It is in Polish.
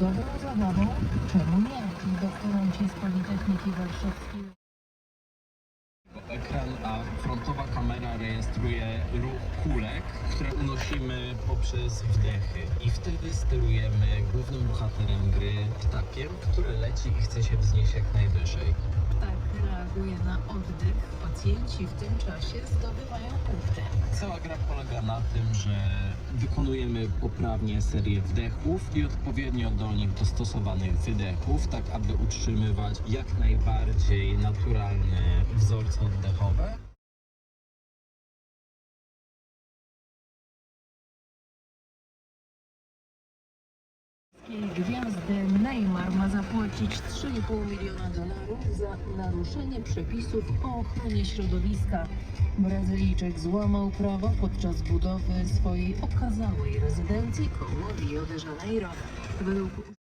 dobrą zabawą, czemu nie? Doktoranci z Politechniki Warszawskiej A frontowa kamera rejestruje ruch kulek, które unosimy poprzez wdechy. I wtedy sterujemy głównym bohaterem gry ptakiem, który leci i chce się wznieść jak najwyżej. tak reaguje na oddech. Pacjenci w tym czasie zdobywają punkty. Cała gra polega na tym, że wykonujemy poprawnie serię wdechów i odpowiednio do nich dostosowanych wydechów, tak aby utrzymywać jak najbardziej naturalne wzorce oddechowe. Gwiazdy Neymar ma zapłacić 3,5 miliona dolarów za naruszenie przepisów o ochronie środowiska. Brazylijczyk złamał prawo podczas budowy swojej okazałej rezydencji koło Rio de Janeiro. Według